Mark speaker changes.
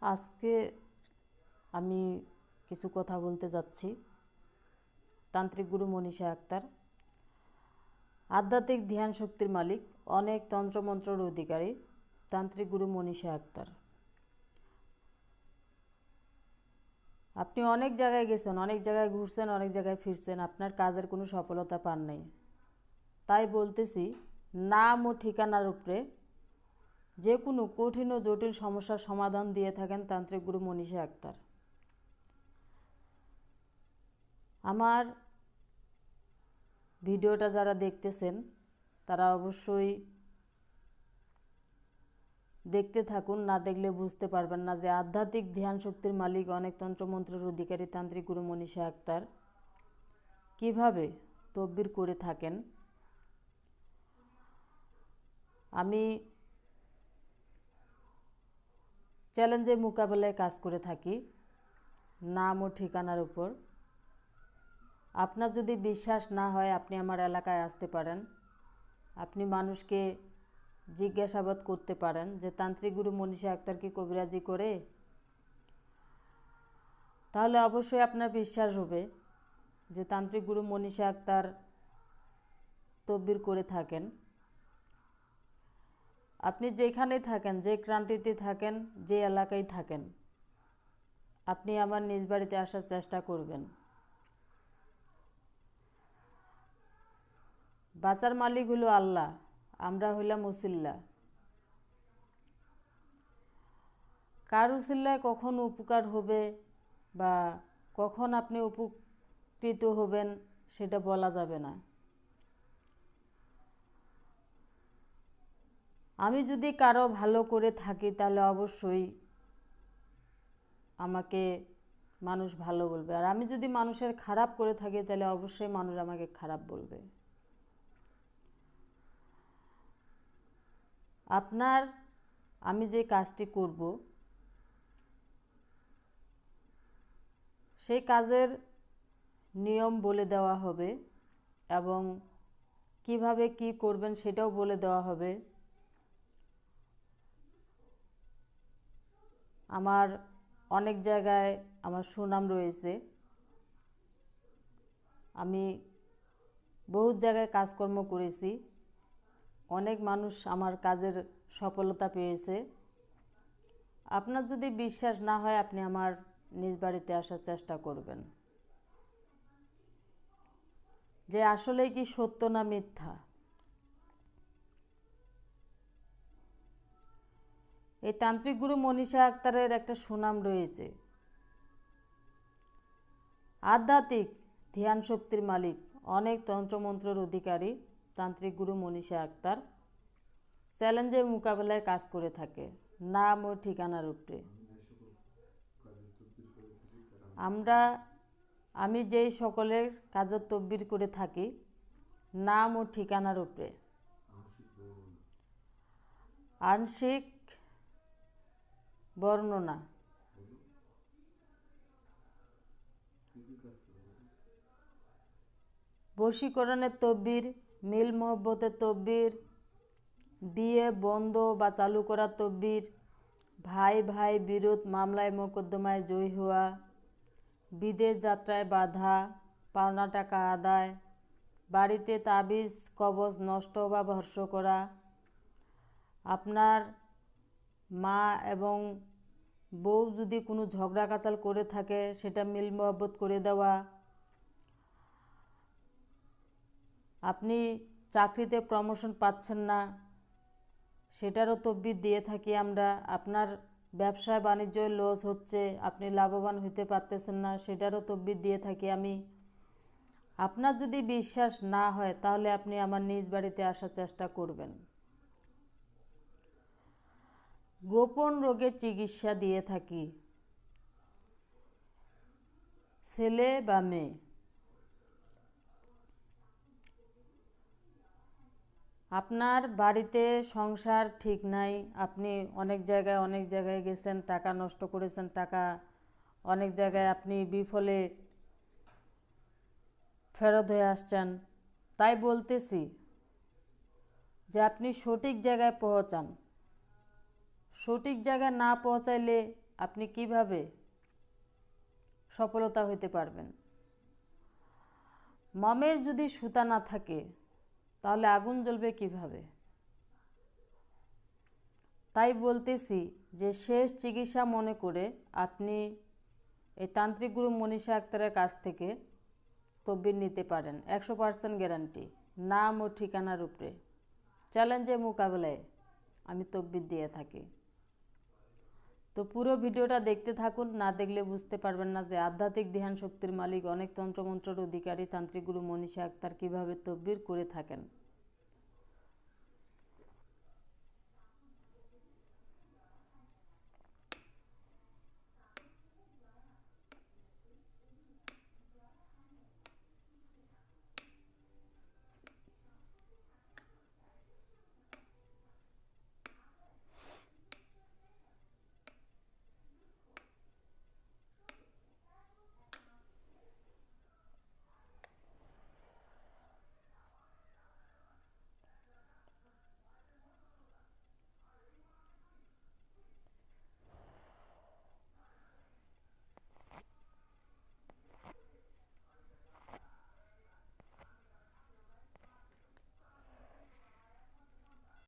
Speaker 1: আজকে আমি কিছু কথা বলতে যাচ্ছি। তান্ত্রিক গুরু মনীষা আক্তার। আধ্যাত্মিক ধ্যান শক্তির মালিক, অনেক তন্ত্রমন্ত্রের অধিকারী তান্ত্রিক গুরু মনীষা আক্তার। আপনি অনেক জায়গায় গেছেন, অনেক জায়গায় ঘুরছেন, অনেক জায়গায় ফিরছেন, আপনার কাজের কোনো সফলতা পান নাই। তাই বলতেছি, নাম ও ঠিকানার উপরে যে কোনো কঠিন ও জটিল সমস্যার সমাধান দিয়ে থাকেন তান্ত্রিক গুরু মনীষা আক্তার। আমার ভিডিওটা যারা দেখতেছেন, তারা অবশ্যই দেখতে থাকুন, না দেখলে বুঝতে পারবেন না যে আধ্যাত্মিক ধ্যান শক্তির মালিক অনেক তন্ত্রমন্ত্রের অধিকারী তান্ত্রিক গুরু মনীষা আক্তার। কীভাবে তব্বির করে থাকেন? আমি চ্যালেঞ্জের মোকাবেলায় কাজ করে থাকি। নাম ও ঠিকানার উপর। আপনার যদি বিশ্বাস না হয়, আপনি আমার এলাকায় আসতে পারেন। আপনি মানুষকে জিজ্ঞাসাবাদ করতে পারেন যে, তান্ত্রিক গুরু মনীষা আক্তার কি কবিরাজি করে? তাহলে অবশ্যই আপনার বিশ্বাস হবে যে, তান্ত্রিক গুরু মনীষা আক্তার তব্বির করে থাকেন। আপনি যেখানে থাকেন, যে ক্রান্তিতে থাকেন, যে এলাকায় থাকেন, আপনি আমার নিজ বাড়িতে আসার চেষ্টা করবেন। বাঁচার মালিক হলো আল্লাহ, আমরা হইলাম উসিল্লা। কার উসিল্লায় কখন উপকার হবে বা কখন আপনি উপকৃত হবেন, সেটা বলা যাবে না। আমি যদি কারও ভালো করে থাকি, তাহলে অবশ্যই আমাকে মানুষ ভালো বলবে। আর আমি যদি মানুষের খারাপ করে থাকি, তাহলে অবশ্যই মানুষ আমাকে খারাপ বলবে। আপনার আমি যে কাজটি করব, সেই কাজের নিয়ম বলে দেওয়া হবে এবং কীভাবে কি করবেন সেটাও বলে দেওয়া হবে। আমার অনেক জায়গায় আমার সুনাম রয়েছে। আমি বহুত জায়গায় কাজকর্ম করেছি। অনেক মানুষ আমার কাজের সফলতা পেয়েছে। আপনার যদি বিশ্বাস না হয়, আপনি আমার নিজ বাড়িতে আসার চেষ্টা করবেন। যে আসলে কি সত্য না মিথ্যা? এই তান্ত্রিক গুরু মনীষা আক্তারের একটা সুনাম রয়েছে। আধ্যাত্মিক ধ্যান শক্তির মালিক, অনেক তন্ত্রমন্ত্রের অধিকারী তান্ত্রিক গুরু মনীষা আক্তার। চ্যালেঞ্জের মোকাবেলায় কাজ করে থাকে। নাম ও ঠিকানার উপরে আমরা, আমি যেই সকলের কাজের তব্বির করে থাকি, নাম ও ঠিকানার উপরে আংশিক বর্ণনা। বশীকরণের তব্বির, মিল মহব্বতের তব্বির বিয়ে বন্ধ বা চালু করার তব্বির, ভাই ভাই বিরোধ মামলায় মোকদ্দমায় জয়ী হওয়া, বিদেশ যাত্রায় বাধা, পাওনা টাকা আদায়, বাড়িতে তাবিজ, কবজ নষ্ট বা ভর্ষ করা, আপনার মা এবং বউ যদি কোনো ঝগড়া কাচাল করে থাকে, সেটা মিল মহব্বত করে দেওয়া। আপনি চাকরিতে প্রমোশন পাচ্ছেন না, সেটারও তব্বির দিয়ে থাকি আমরা। আপনার ব্যবসায় বাণিজ্যয় লস হচ্ছে, আপনি লাভবান হতে পারতেছেন না, সেটারও তব্বির দিয়ে থাকি আমি। আপনার যদি বিশ্বাস না হয়, তাহলে আপনি আমার নিজ বাড়িতে আসার চেষ্টা করবেন। গোপন রোগের চিকিৎসা দিয়ে থাকি। ছেলে বা মেয়ে। আপনার বাড়িতে সংসার ঠিক নাই, আপনি অনেক জায়গায় অনেক জায়গায় গেছেন, টাকা নষ্ট করেছেন, টাকা অনেক জায়গায় আপনি বিফলে ফেরত হয়ে আসছেন, তাই বলতেছি যে আপনি সঠিক জায়গায় পৌঁছান। সঠিক জায়গায় না পৌঁছাইলে আপনি কীভাবে সফলতা হইতে পারবেন? মমের যদি সুতা না থাকে, তাহলে আগুন জ্বলবে কীভাবে? তাই বলতেছি যে শেষ চিকিৎসা মনে করে আপনি এই তান্ত্রিক গুরু মনীষা আক্তারের কাছ থেকে তব্বির নিতে পারেন। একশো পার্সেন্ট গ্যারান্টি। নাম ও ঠিকানার উপরে চ্যালেঞ্জের মোকাবেলায় আমি তব্বির দিয়ে থাকি। তো পুরো ভিডিওটা দেখতে থাকুন, না দেখলে বুঝতে পারবেন না যে আধ্যাত্মিক ধ্যান শক্তির মালিক অনেক তন্ত্রমন্ত্রের অধিকারী, তান্ত্রিক গুরু মনীষা আক্তার কীভাবে তব্বির করে থাকেন।